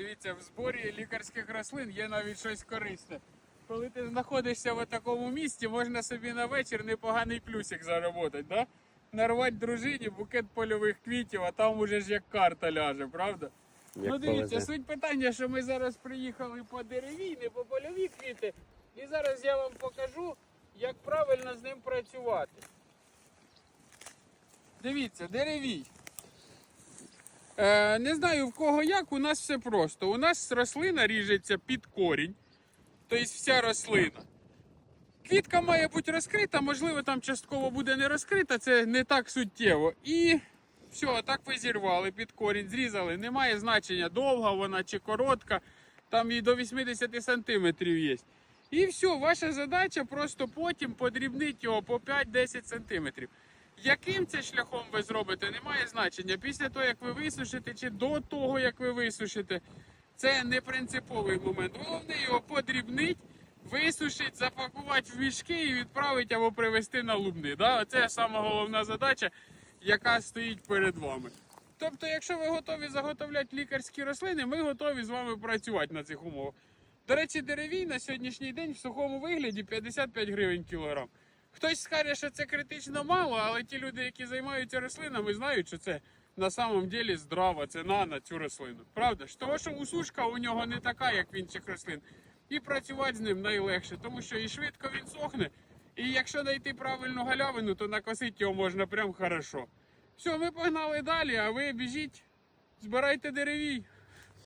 Дивіться, в зборі лікарських рослин є навіть щось корисне. Коли ти знаходишся в такому місці, можна собі на вечір непоганий плюсик заробити, да? Нарвати дружині букет польових квітів, а там уже ж як карта ляже, правда? Як ну дивіться, повезе. суть питання, що ми зараз приїхали по деревій, не по польові квіти. І зараз я вам покажу, як правильно з ним працювати. Дивіться, деревій. Е, не знаю в кого як, у нас все просто. У нас рослина ріжеться під корінь, тобто вся рослина. Квітка має бути розкрита, можливо, там частково буде не розкрита, це не так суттєво. І все, так ви зірвали під корінь, зрізали. Немає значення, довга вона чи коротка, там і до 80 сантиметрів є. І все, ваша задача просто потім подрібнити його по 5-10 сантиметрів. Яким це шляхом ви зробите, немає значення. Після того, як ви висушите, чи до того, як ви висушите, це не принциповий момент. Головне його подрібнити, висушити, запакувати в мішки і відправити або привезти на лубни. Да? Це сама головна задача, яка стоїть перед вами. Тобто, якщо ви готові заготовляти лікарські рослини, ми готові з вами працювати на цих умовах. До речі, деревій на сьогоднішній день в сухому вигляді 55 гривень кілограм. Хтось скаже, що це критично мало, але ті люди, які займаються рослинами, знають, що це на самом деле здрава ціна на цю рослину. Правда ж? Тому що усушка у нього не така, як в інших рослин. І працювати з ним найлегше, тому що і швидко він сохне. І якщо знайти правильну галявину, то накосити його можна прям хорошо. Все, ми погнали далі, а ви біжіть, збирайте деревій.